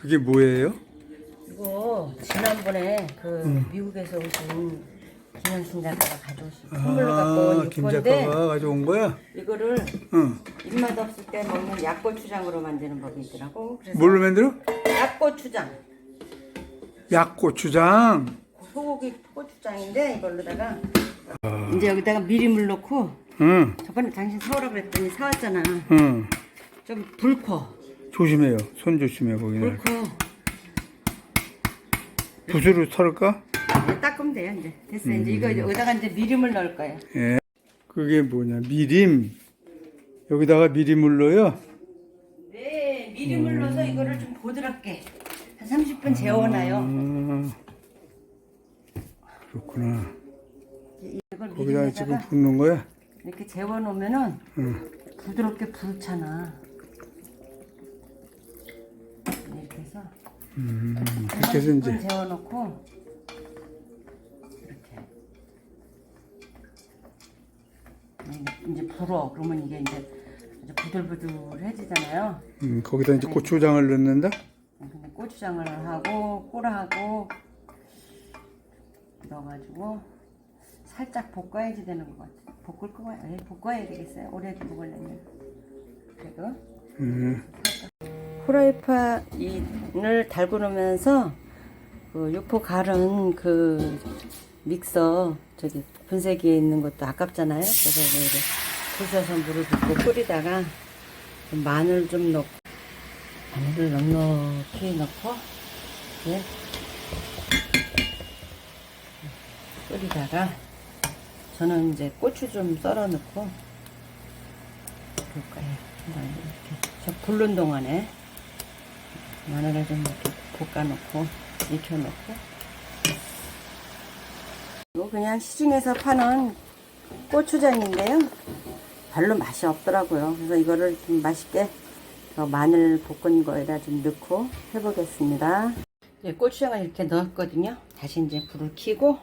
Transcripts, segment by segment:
그게 뭐예요? 이거 지난번에 그 미국에서 오신 김현신 작가가 가져오신 선물로 갖고 아, 온김 건데 작가가 가져온 거야? 이거를 응. 입맛 없을 때 먹는 약고추장으로 만드는 법이 있더라고. 그래서 뭘로 만들어? 약고추장, 약고추장. 소고기 고추장인데 이걸로다가 아. 이제 여기다가 미리물 넣고 응, 저번에 당신 사오라고 그랬더니 사왔잖아. 응. 좀 불커, 조심해요. 손 조심해 거기는. 불커. 붓으로 털을까? 이제 닦으면 돼요 이제 됐어 요 이제 이거 여기다가 이제 미림을 넣을 거예요. 예. 그게 뭐냐? 미림. 여기다가 미림을 넣어요? 네, 미림을 넣어서 이거를 좀 보드랍게 한 30분 재워놔요. 아, 그렇구나. 이걸 거기다가 지금 미림에다가 붓는 거야? 이렇게 재워놓으면은 응. 부드럽게 불잖아. 이렇게 해서 음, 그렇게 해서 이제 30분 재워놓고 이렇게 이제 불어 그러면 이게 이제 아주 부들부들해지잖아요. 음, 거기다 이제 고추장을 넣는다? 고추장을 하고 꿀하고 넣어가지고 살짝 볶아야지 되는 것 같아. 볶을 거 예, 볶아야 되겠어요. 오래 먹으려면. 그리고 음, 후라이팬을 달고 놓으면서 그 육포 갈은 그 믹서 저기 분쇄기에 있는 것도 아깝잖아요. 그래서 이렇게 부셔서 물을 붓고 끓이다가 좀 마늘 좀 넣고 마늘을 넉넉히 넣고 이제 끓이다가 저는 이제 고추 좀 썰어 넣고 그럴 거예요. 한번 이렇게 저 불른 동안에 마늘을 좀 이렇게 볶아 놓고 익혀 놓고 이거 그냥 시중에서 파는 고추장인데요. 별로 맛이 없더라고요. 그래서 이거를 좀 맛있게 저 마늘 볶은 거에다 좀 넣고 해보겠습니다. 이제 고추장을 이렇게 넣었거든요. 다시 이제 불을 켜고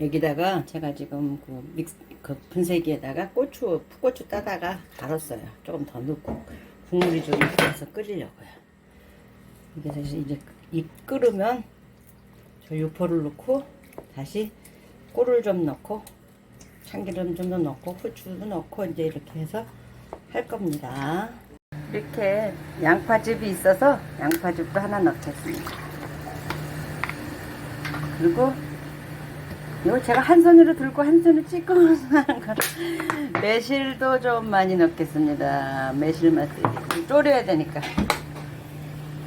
여기다가 제가 지금 그 믹스 그 분쇄기에다가 고추 풋고추 따다가 갈았어요. 조금 더 넣고 국물이 좀 있어서 끓이려고요. 그래서 이제 이 끓으면 저 육포를 넣고 다시 꿀을 좀 넣고 참기름 좀더 넣고 후추도 넣고 이제 이렇게 해서 할 겁니다. 이렇게 양파즙이 있어서 양파즙도 하나 넣겠습니다. 그리고 이거 제가 한 손으로 들고 한 손으로 찍고 하는 거. 매실도 좀 많이 넣겠습니다. 매실 맛 졸여야 되니까.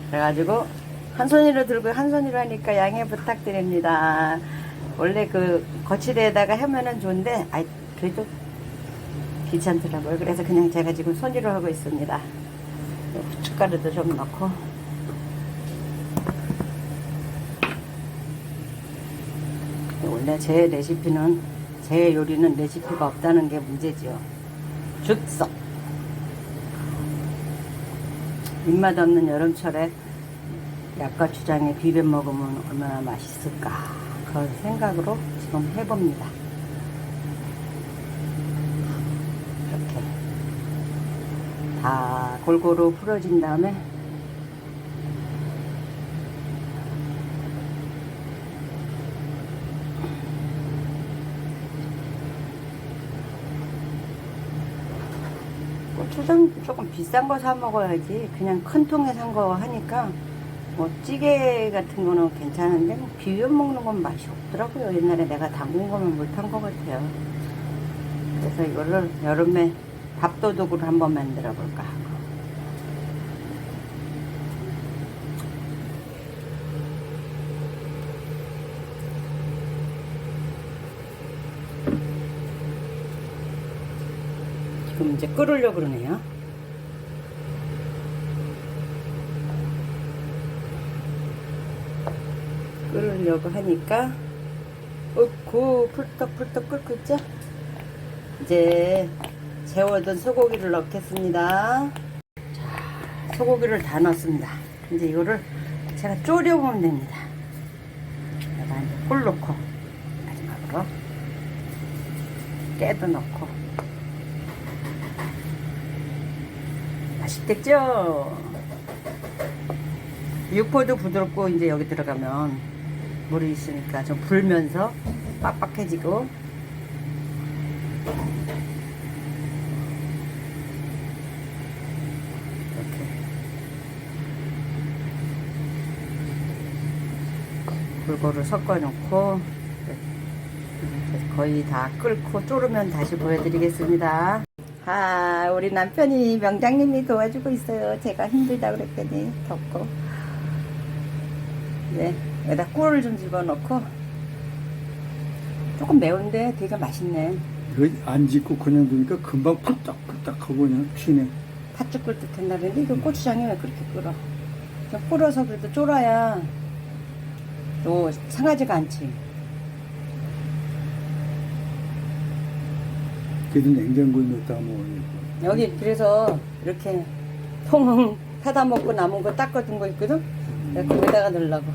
그래가지고 한 손으로 들고 한 손으로 하니까 양해 부탁드립니다. 원래 그 거치대에다가 하면은 좋은데, 아 그래도 귀찮더라고요. 그래서 그냥 제가 지금 손으로 하고 있습니다. 후춧가루도 좀 넣고. 원래 제 레시피는 제 요리는 레시피가 없다는 게 문제지요. 즉석. 입맛 없는 여름철에 약과 추장에 비벼 먹으면 얼마나 맛있을까 그런 생각으로 지금 해봅니다. 이렇게 다 골고루 풀어진 다음에 고추장 조금 비싼 거 사 먹어야지. 그냥 큰 통에 산 거 하니까 뭐 찌개 같은 거는 괜찮은데 뭐 비벼 먹는 건 맛이 없더라고요. 옛날에 내가 담근 거면 못한 것 같아요. 그래서 이거를 여름에 밥도둑으로 한번 만들어 볼까 하고 지금 이제 끓으려고 그러네요 끓으려고 하니까 끓고 풀떡풀떡 끓고 있죠? 이제 재워둔 소고기를 넣겠습니다. 자, 소고기를 다 넣었습니다. 이제 이거를 제가 졸여보면 됩니다. 여기다 이제 꿀 넣고 마지막으로 깨도 넣고 맛있겠죠? 육포도 부드럽고 이제 여기 들어가면 물이 있으니까 좀 불면서 빡빡해지고 이렇게 골고루 섞어 놓고 거의 다 끓고 졸으면 다시 보여드리겠습니다. 아, 우리 남편이 명장님이 도와주고 있어요. 제가 힘들다 그랬더니 덥고. 네, 여기다 꿀을 좀 집어넣고 조금 매운데 되게 맛있네. 이거 안 짓고 그냥 두니까 금방 푸딱푸딱하고 그냥 튀네. 팥죽 끓 듯한 날인데 이거 고추장이 왜 그렇게 끓어? 좀 끓어서 그래도 쫄아야 또 상하지가 않지. 그래도 냉장고에 넣었다가 먹어요. 여기 그래서 이렇게 통 타다 먹고 남은 거 닦아둔 거 있거든? 내가 거기다가 넣으려고.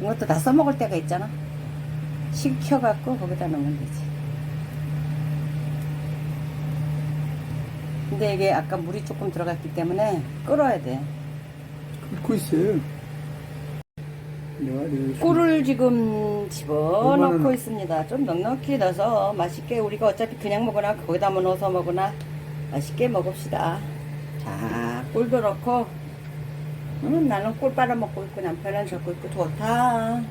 이것도 다 써먹을 때가 있잖아. 식혀갖고 거기다 넣으면 되지. 근데 이게 아까 물이 조금 들어갔기 때문에 끓어야 돼. 끓고 있어요. 꿀을 지금 집어넣고 있습니다. 좀 넉넉히 넣어서 맛있게 우리가 어차피 그냥 먹거나 거기다 뭐 넣어서 먹거나 맛있게 먹읍시다. 자, 꿀도 넣고 음, 나는 꿀 빨아 먹고 있고 남편은 적고 있고 좋다.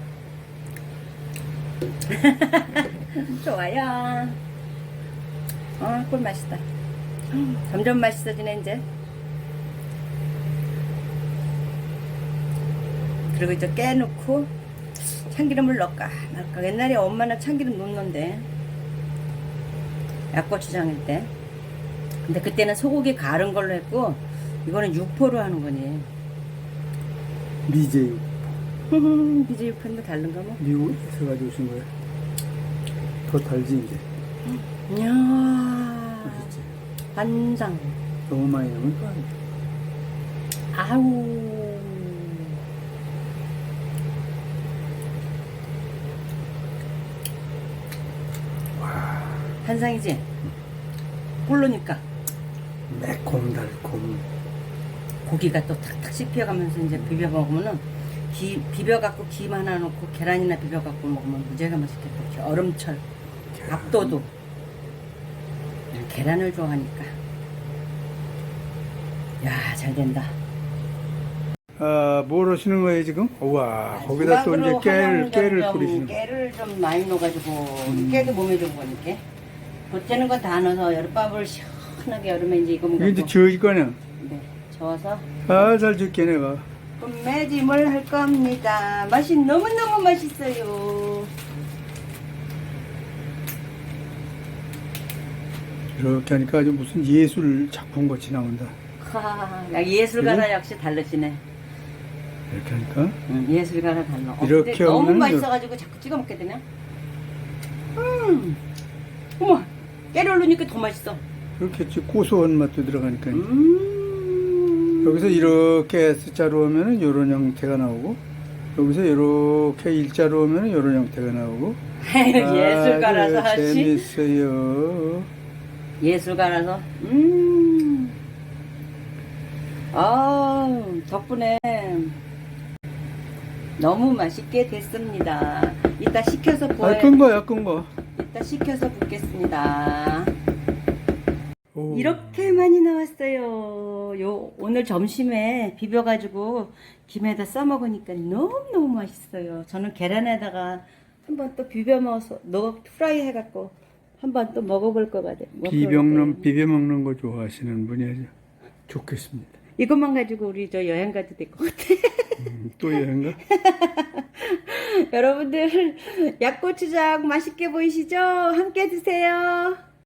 좋아요. 어, 꿀 맛있다. 음, 점점 맛있어지네 이제. 그리고 이제 깨 넣고 참기름을 넣을까? 말까? 옛날에 엄마는 참기름 넣는데 약고추장일 때. 근데 그때는 소고기 가른 걸로 했고 이거는 육포로 하는 거니. 미제육. 비제 육포인데 다른가 뭐? 미국에서 가져오신 거예요. 더 달지 이제. 이야. 맛있지. 반장. 너무 많이 넣으면 또. 아우 한상이지 꿀로니까 매콤달콤. 고기가 또 탁탁 씹혀가면서 이제 비벼 먹으면은 기, 비벼갖고 김 하나 넣고 계란이나 비벼갖고 먹으면 무지하게 맛있겠다. 얼음철, 밥도도. 난 계란을 좋아하니까. 야, 잘 된다. 아, 뭘 하시는 거예요 지금? 우와, 거기다 또 이제 깨를 깨를 좀 뿌리시는 거. 깨를 좀 많이 넣어가지고 깨도 몸에 좋은 거니까. 겉에는 거 다 넣어서 여름밥을 시원하게 여름에 이제 이거 먹고 저을 거냐? 네, 저어서 아잘 줄게 내가. 매짐을 할 겁니다. 맛이 너무너무 맛있어요. 이렇게 하니까 아주 무슨 예술 작품 같이 나온다. 하, 야, 예술가라 역시 다르시네. 이렇게 하니까 응, 예술가라 달라. 어, 이렇게 근데 너무 하면은 맛있어가지고 자꾸 찍어 먹게 되네. 음, 어머, 깨를 넣으니까 더 맛있어. 좀 고소한 맛도 들어가니까 음, 여기서 이렇게 S자로 오면은 이런 형태가 나오고 여기서 이렇게 일자로 오면은 이런 형태가 나오고 예술가라서 하시. 재밌어요. 예술가라서. 음, 아, 덕분에 너무 맛있게 됐습니다. 이따 아, 보여. 끈 거야, 끈 거. 이따 식혀서 붓겠습니다. 오. 이렇게 많이 나왔어요. 요 오늘 점심에 비벼가지고 김에다 싸 먹으니까 너무 너무 맛있어요. 저는 계란에다가 한번 또 비벼 먹어서 넣어 프라이 해갖고 한번 또 먹어볼 것 같아요. 뭐 비벼 먹는. 비벼 먹는 거 좋아하시는 분이 좋겠습니다. 이것만 가지고 우리 저 여행 가도 될 것 같아. 음, 또 여행가? 여러분들 약고추장 맛있게 보이시죠? 함께 드세요.